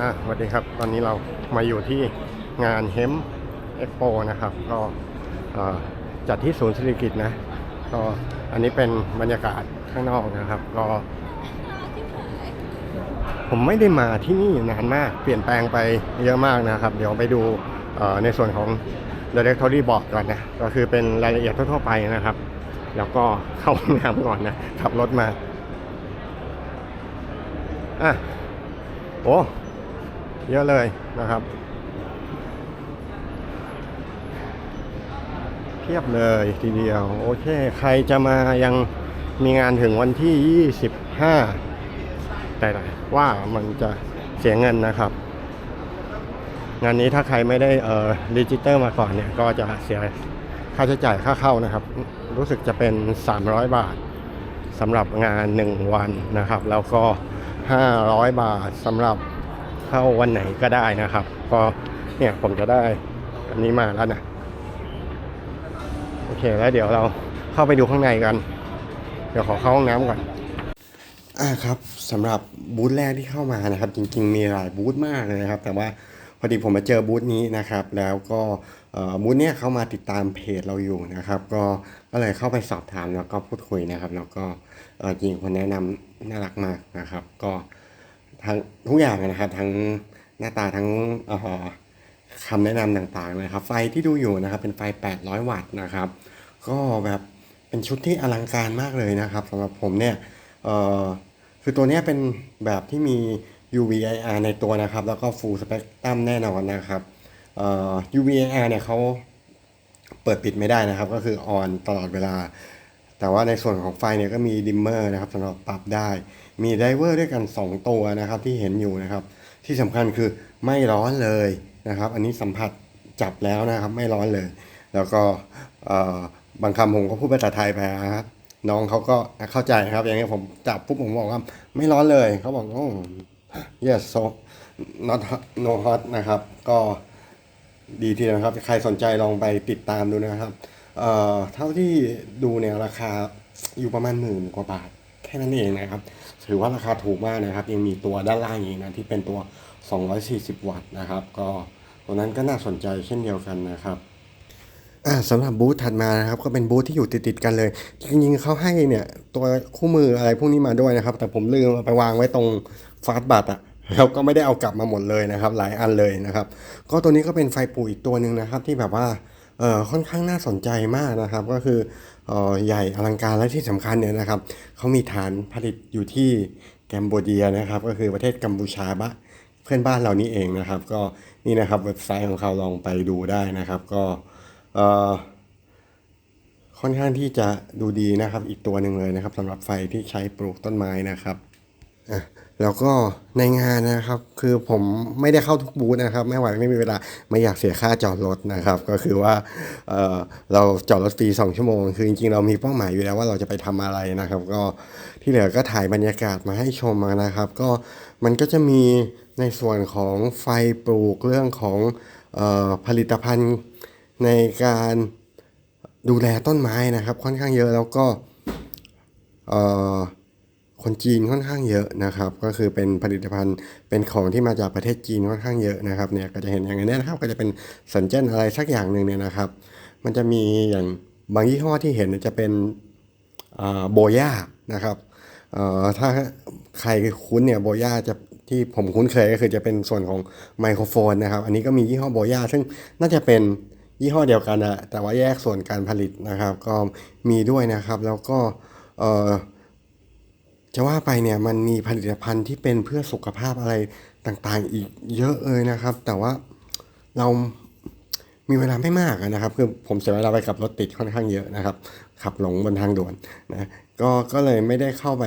อ่าสวัสดีครับ ตอนนี้เรามาอยู่ที่งานเฮมเอ็กโปนะครับ ก็จัดที่ศูนย์เศิริกิตนะ ก็อันนี้เป็นบรรยากาศข้างนอกนะครับ ก็ ผมไม่ได้มาที่นี่นานมาก เปลี่ยนแปลงไปเยอะมากนะครับ เดี๋ยวไปดูในส่วนของ Directory Board ก่อนนะ ก็คือเป็นรายละเอียดทั่วๆไปนะครับ แล้วก็เข้าห้องน้ำก่อนนะ ขับรถมา อะ โอ้ เยอะเลยนะครับ เพียบเลยทีเดียว โอเค ใครจะมายังมีงานถึงวันที่ 25 แต่ว่ามันจะเสียเงินนะครับ งานนี้ถ้าใครไม่ได้เอ่อดิจิเตอร์มาก่อนเนี่ย ก็จะเสียค่าใช้จ่ายค่าเข้านะครับ รู้สึกจะเป็น 300 บาทสำหรับงาน 1 วันนะครับ แล้วก็ 500 บาทสำหรับ เข้าวันไหนก็ได้นะครับ ก็เนี่ยผมจะได้อันนี้มาแล้วนะโอเคแล้วเดี๋ยวเราเข้าไปดูข้างในกัน เดี๋ยวขอเข้าห้องน้ำก่อนอ่าครับสำหรับบูธแรกที่เข้ามานะครับ จริงๆมีหลายบูธมากเลยนะครับ แต่ว่าพอดีผมมาเจอบูธนี้นะครับ แล้วก็บูธเนี้ยเข้ามาติดตามเพจเราอยู่นะครับ ก็ก็เลยเข้าไปสอบถามแล้วก็พูดคุยนะครับ แล้วก็จริงคนแนะนำน่ารักมากนะครับ ก็ ทั้งทุกอย่างนะครับทั้งหน้าตาทั้งอ่อคำแนะนำต่างๆเลยครับ ไฟที่ดูอยู่นะครับ เป็นไฟ 800 วัตต์นะครับ ก็แบบเป็นชุดที่อลังการมากเลยนะครับสำหรับผมเนี่ยคือตัวนี้เป็นแบบที่มี UVIR ในตัวนะครับ แล้วก็ Full Spectrum แน่นอนนะครับ UVIR เนี่ยเขาเปิดปิดไม่ได้นะครับ ก็คือออนตลอดเวลา แต่ว่าในส่วนของไฟเนี่ยก็มีดิมเมอร์นะครับสำหรับปรับได้ มีไดเวอร์ด้วยกัน 2 ตัวนะครับที่เห็นอยู่นะครับ ที่สำคัญคือไม่ร้อนเลยนะครับ อันนี้สัมผัสจับแล้วนะครับไม่ร้อนเลย แล้วก็บางคำผมก็พูดภาษาไทยไปนะครับน้องเขาก็เข้าใจนะครับ อย่างเงี้ผมจับปุ๊บผมบอกว่าไม่ร้อนเลยเขาบอกโอ้ yes so not no hot นะครับ ก็ดีทีนะครับ ใครสนใจลองไปติดตามดูนะครับ เอ่อ เท่าที่ดูเนี่ยราคาอยู่ประมาณหมื่นกว่าบาท ค่นั้นเองนะครับ ถือว่าราคาถูกมากนะครับ ยังมีตัวด้านล่างอีกนะที่เป็นตัว 240 วัตต์นะครับ ก็ตัวนั้นก็น่าสนใจเช่นเดียวกันนะครับสำหรับบูธถัดมานะครับก็เป็นบูธที่อยู่ติดๆกันเลย จริงๆเขาให้เนี่ยตัวคู่มืออะไรพวกนี้มาด้วยนะครับ แต่ผมลืมไปวางไว้ตรงฟาสต์บัตอะแล้วก็ไม่ได้เอากลับมาหมดเลยนะครับ หลายอันเลยนะครับ ก็ตัวนี้ก็เป็นไฟปูอีกตัวหนึ่งนะครับ ที่แบบว่า ค่อนข้างน่าสนใจมากนะครับ ก็คืออใหญ่อลังการและที่สำคัญเนี่ยนะครับเขามีฐานผลิตอยู่ที่แกมโบเดียนะครับ ก็คือประเทศกัมพูชาบะเพื่อนบ้านเรานี่เองนะครับ ก็นี่นะครับเว็บไซต์ของเขาลองไปดูได้นะครับ ก็เออค่อนข้างที่จะดูดีนะครับ อีกตัวหนึ่งเลยนะครับสำหรับไฟที่ใช้ปลูกต้นไม้นะครับ แล้วก็ในงานนะครับ คือผมไม่ได้เข้าทุกบูธนะครับ ไม่ไหวไม่มีเวลาไม่อยากเสียค่าจอดรถนะครับ ก็คือว่าเเราจอดรถฟรี2ชั่วโมง คือจริงๆเรามีเป้าหมายอยู่แล้วว่าเราจะไปทำอะไรนะครับ ก็ที่เหลือก็ถ่ายบรรยากาศมาให้ชมนะครับ ก็มันก็จะมีในส่วนของไฟปลูกเรื่องของออผลิตภัณฑ์ในการดูแลต้นไม้นะครับ ค่อนข้างเยอะแล้วก็เอ่อ คนจีนค่อนข้างเยอะนะครับ ก็คือเป็นผลิตภัณฑ์เป็นของที่มาจากประเทศจีนค่อนข้างเยอะนะครับเนี่ยก็จะเห็นอย่างนี้นะครับ ก็จะเป็นสัญญาณอะไรสักอย่างหนึ่งเนี่ยนะครับ มันจะมีอย่างบางยี่ห้อที่เห็นจะเป็นโบย่านะครับอ่อถ้าใครคุ้นเนี่ยโบย่าจะที่ผมคุ้นเคยก็คือจะเป็นส่วนของไมโครโฟนนะครับ อันนี้ก็มียี่ห้อโบย่าซึ่งน่าจะเป็นยี่ห้อเดียวกันนะแต่ว่าแยกส่วนการผลิตนะครับ ก็มีด้วยนะครับ แล้วก็เออ จะว่าไปเนี่ยมันมีผลิตภัณฑ์ที่เป็นเพื่อสุขภาพอะไรต่างๆ อีกเยอะเลยนะครับ แต่ว่าเรามีเวลาไม่มากนะครับคือผมเสียเวลาไปกับรถติดค่อนข้างเยอะนะครับ ขับหลงบนทางด่วนนะก็ก็เลยไม่ได้เข้าไป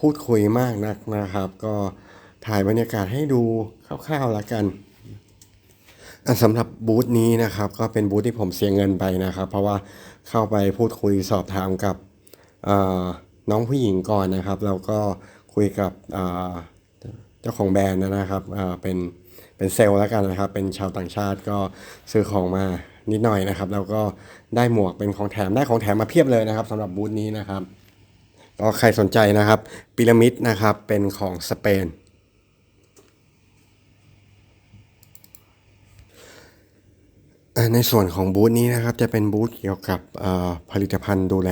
พูดคุยมากนักนะครับ ก็ถ่ายบรรยากาศให้ดูคร่าวๆละกันสำหรับบูธนี้นะครับ ก็เป็นบูธที่ผมเสียเงินไปนะครับ เพราะว่าเข้าไปพูดคุยสอบถามกับ น้องผู้หญิงก่อนนะครับเราก็คุยกับเจ้าของแบรนด์นะครับเป็นเป็นเซลล์แล้วกันนะครับ เป็นชาวต่างชาติก็ซื้อของมานิดหน่อยนะครับ แล้วก็ได้หมวกเป็นของแถมได้ของแถมมาเพียบเลยนะครับ สำหรับบูธนี้นะครับก็ใครสนใจนะครับพีระมิดนะครับเป็นของสเปนในส่วนของบูธนี้นะครับจะเป็นบูธเกี่ยวกับผลิตภัณฑ์ดูแล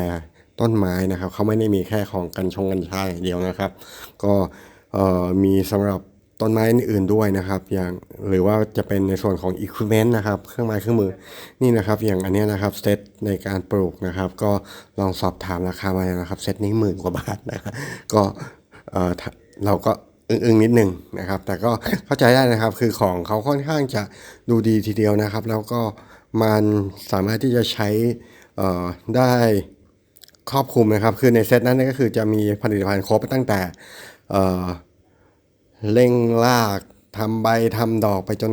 ต้นไม้นะครับเขาไม่ได้มีแค่ของกันชงกัญชาอย่างเดียวนะครับ ก็เอ่อมีสำหรับต้นไม้อื่นด้วยนะครับ อย่างหรือว่าจะเป็นในส่วนของอุปกรณ์นะครับเครื่องไม้เครื่องมือนี่นะครับอย่างอันนี้นะครับเซตในการปลูกนะครับ ก็ลองสอบถามราคามานะครับเซตนี้หมื่นกว่าบาทนะครับก็เอ่อเราก็อึ้งๆนิดหนึ่งนะครับ แต่ก็เข้าใจได้นะครับคือของเขาค่อนข้างจะดูดีทีเดียวนะครับ แล้วก็มันสามารถที่จะใช้อ่อได้ ครอบคลุมนะครับ คือในเซตนั้นก็คือจะมีผลิตภัณฑ์ครบตั้งแต่เอ่อเร่งรากทำใบทำดอกไปจน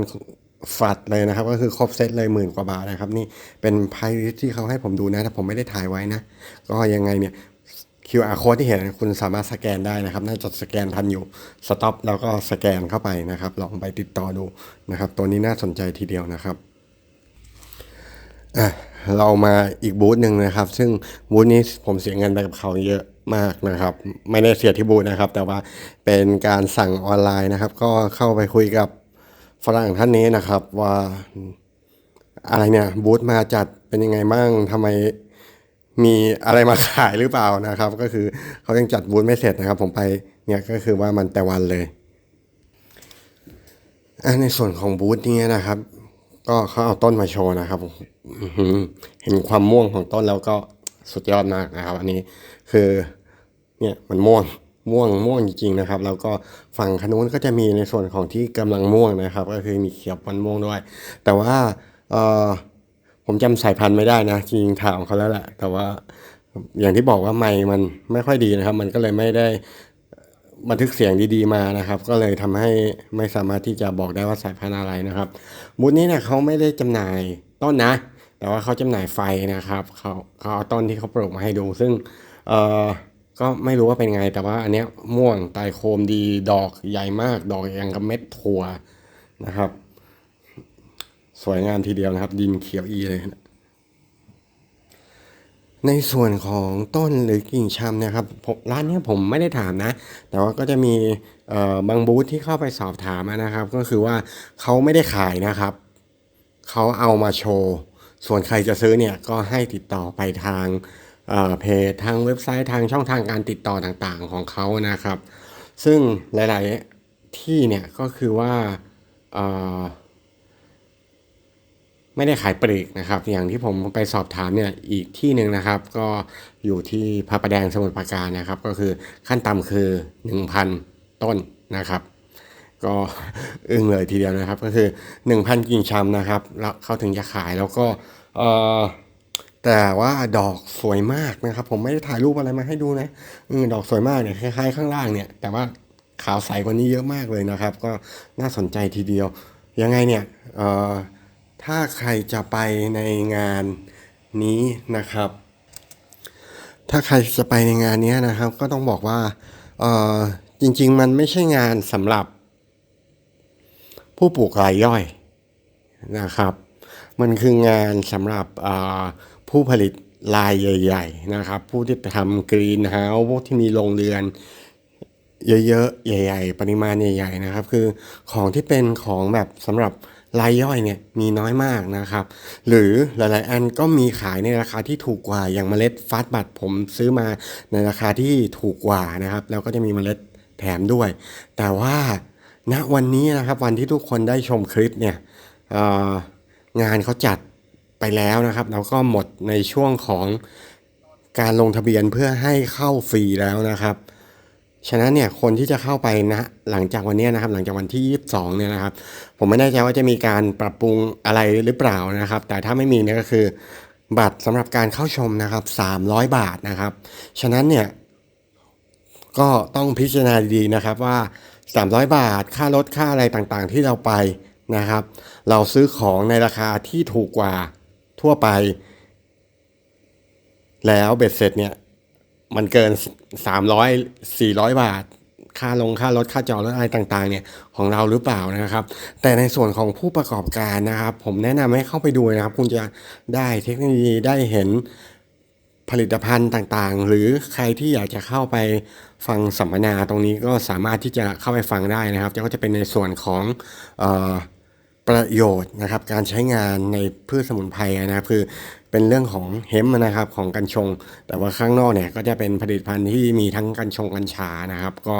ฝัดเลยนะครับ ก็คือครบเซตเลยหมื่นกว่าบาทนะครับ นี่เป็นไพ่ที่เขาให้ผมดูนะ แต่ผมไม่ได้ถ่ายไว้นะ ก็ยังไงเนี่ย QR code ที่เห็นคุณสามารถสแกนได้นะครับ น่าจะสแกนทันอยู่สต็อปแล้วก็สแกนเข้าไปนะครับ ลองไปติดต่อดูนะครับ ตัวนี้น่าสนใจทีเดียวนะครับอะ เรามาอีกบูธหนึ่งนะครับ ซึ่งบูธนี้ผมเสียเงินไปกับเขาเยอะมากนะครับ ไม่ได้เสียที่บูธนะครับ แต่ว่าเป็นการสั่งออนไลน์นะครับ ก็เข้าไปคุยกับฝรั่งท่านนี้นะครับ ว่าอะไรเนี่ยบูธมาจัดเป็นยังไงบ้างทำไมมีอะไรมาขายหรือเปล่านะครับ ก็คือเขายังจัดบูธไม่เสร็จนะครับ ผมไปเนี่ยก็คือว่ามันแต่วันเลยในส่วนของบูธนี้นะครับ ก็เขาเอาต้นมาโชว์นะครับ เห็นความม่วงของต้นแล้วก็สุดยอดมากนะครับ อันนี้คือเนี่ยมันม่วงม่วงม่วงจริงๆนะครับ แล้วก็ฝั่งขนุนก็จะมีในส่วนของที่กำลังม่วงนะครับ ก็คือมีเขียวปนม่วงด้วย แต่ว่าเออผมจำสายพันธุ์ไม่ได้นะ จริงถามเขาแล้วแหละแต่ว่าอย่างที่บอกว่าไมค์มันไม่ค่อยดีนะครับ มันก็เลยไม่ได้บันทึกเสียงดีๆมานะครับ ก็เลยทำให้ไม่สามารถที่จะบอกได้ว่าสายพันธุ์อะไรนะครับบูธนี้เนี่ยเขาไม่ได้จำหน่ายต้นนะ แต่ว่าเขาจำหน่ายไฟนะครับเขาเขาเอาต้นที่เขาปลูกมาให้ดู ซึ่งเออก็ไม่รู้ว่าเป็นไงแต่ว่าอันเนี้ยม่วงไตรโคมดีดอกใหญ่มาก ดอกอย่างกับเม็ดถั่วนะครับ สวยงามทีเดียวนะครับ ดินเขียวอีเลยนะในส่วนของต้นหรือกิ่งชำนะครับร้านนี้ผมไม่ได้ถามนะ แต่ว่าก็จะมีบางบูธที่เข้าไปสอบถามนะครับ ก็คือว่าเขาไม่ได้ขายนะครับ เขาเอามาโชว์ ส่วนใครจะซื้อเนี่ยก็ให้ติดต่อไปทางเพจทางเว็บไซต์ทางช่องทางการติดต่อต่างๆของเขานะครับ ซึ่งหลายๆที่เนี่ยก็คือว่าไม่ได้ขายปลีกนะครับ อย่างที่ผมไปสอบถามเนี่ยอีกที่หนึ่งนะครับ ก็อยู่ที่พระประแดงสมุทรปราการนะครับ ก็คือขั้นต่ำคือ 1,000 ต้นนะครับ ก็อึ้งเลยทีเดียวนะครับ ก็คือ 1,000 กิ่งชำนะครับ แล้วเขาถึงจะขายแล้วก็เออแต่ว่าดอกสวยมากนะครับ ผมไม่ได้ถ่ายรูปอะไรมาให้ดูนะอดอกสวยมากเนี่ยคล้ายๆข้างล่างเนี่ย แต่ว่าขาวใสกว่านี้เยอะมากเลยนะครับ ก็น่าสนใจทีเดียว ยังไงเนี่ยเอ่อถ้าใครจะไปในงานนี้นะครับ ถ้าใครจะไปในงานนี้นะครับ ก็ต้องบอกว่าเออจริง ๆ มันไม่ใช่งานสำหรับ ผู้ปลูกรายย่อยนะครับ มันคืองานสำหรับผู้ผลิตรายใหญ่ ๆ นะครับ ผู้ที่ทำกรีนเฮาส์พวกที่มีโรงเรือนเยอะๆ ใหญ่ ๆ ปริมาณใหญ่ ๆ นะครับ คือของที่เป็นของแบบสำหรับรายย่อยเนี่ยมีน้อยมากนะครับ หรือหลายๆ อันก็มีขายในราคาที่ถูกกว่าอย่างเมล็ดฟาสบัตผมซื้อมาในราคาที่ถูกกว่านะครับ แล้วก็จะมีเมล็ดแถมด้วย แต่ว่า ณวันนี้นะครับวันที่ทุกคนได้ชมคลิปเนี่ยงานเขาจัดไปแล้วนะครับแล้วก็หมดในช่วงของการลงทะเบียนเพื่อให้เข้าฟรีแล้วนะครับ ฉะนั้นเนี่ยคนที่จะเข้าไปนะหลังจากวันนี้นะครับ หลังจากวันที่ 22 เนี่ยนะครับ ผมไม่แน่ใจว่าจะมีการปรับปรุงอะไรหรือเปล่านะครับ แต่ถ้าไม่มีเนี่ยก็คือ บัตรสำหรับการเข้าชมนะครับ 300 บาทนะครับ ฉะนั้นเนี่ยก็ต้องพิจารณาดีๆนะครับว่า 300 บาท ค่ารถค่าอะไรต่างๆ ที่เราไปนะครับ เราซื้อของในราคาที่ถูกกว่าทั่วไป แล้วเบ็ดเสร็จเนี่ยมันเกิน 300 400 บาท ค่าลงค่ารถค่าจอดรถอะไรต่างๆ เนี่ยของเราหรือเปล่านะครับ แต่ในส่วนของผู้ประกอบการนะครับ ผมแนะนำให้เข้าไปดูนะครับ คุณจะได้เทคโนโลยีได้เห็น ผลิตภัณฑ์ต่างๆ หรือใครที่อยากจะเข้าไปฟังสัมมนาตรงนี้ก็สามารถที่จะเข้าไปฟังได้นะครับก็จะเป็นในส่วนของออประโยชน์นะครับ การใช้งานในพืชสมุนไพรนะครับคือเป็นเรื่องของเฮมนะครับของกัญชง แต่ว่าข้างนอกเนี่ยก็จะเป็นผลิตภัณฑ์ที่มีทั้งกัญชงกัญชานะครับ ก็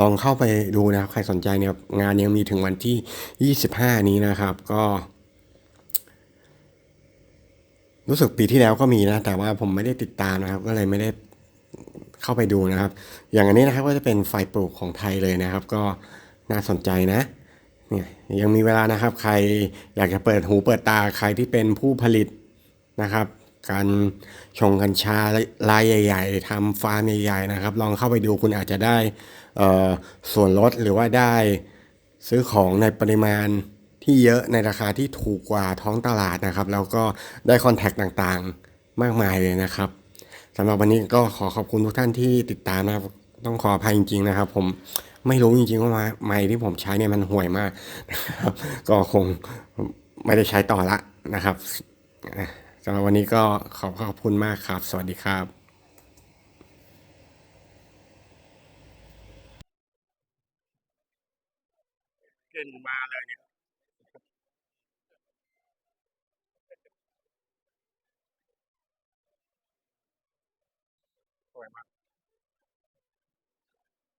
ลองเข้าไปดูนะครับใครสนใจเนี่ยงานยังมีถึงวันที่ 25 นี้นะครับ ก็ รู้สึกปีที่แล้วก็มีนะ แต่ว่าผมไม่ได้ติดตามนะครับ ก็เลยไม่ได้เข้าไปดูนะครับ อย่างอันนี้นะครับก็จะเป็นไฟปลูกของไทยเลยนะครับ ก็น่าสนใจนะเนี่ยยังมีเวลานะครับ ใครอยากจะเปิดหูเปิดตาใครที่เป็นผู้ผลิตนะครับ การชงกัญชารายใหญ่ ๆทำฟาร์มใหญ่ๆนะครับ ลองเข้าไปดูคุณอาจจะได้ส่วนลดหรือว่าได้ซื้อของในปริมาณ ที่เยอะในราคาที่ถูกกว่าท้องตลาดนะครับ แล้วก็ได้คอนแทคต่างๆมากมายเลยนะครับสำหรับวันนี้ก็ขอขอบคุณทุกท่านที่ติดตามนะครับต้องขออภัยจริงๆนะครับ ผมไม่รู้จริงๆว่าไม้ที่ผมใช้เนี่ยมันห่วยมากนะครับ ก็คงไม่ได้ใช้ต่อละนะครับสำหรับวันนี้ก็ขอขอบคุณมากครับ สวัสดีครับกลิ่นมาเลยเนี่ย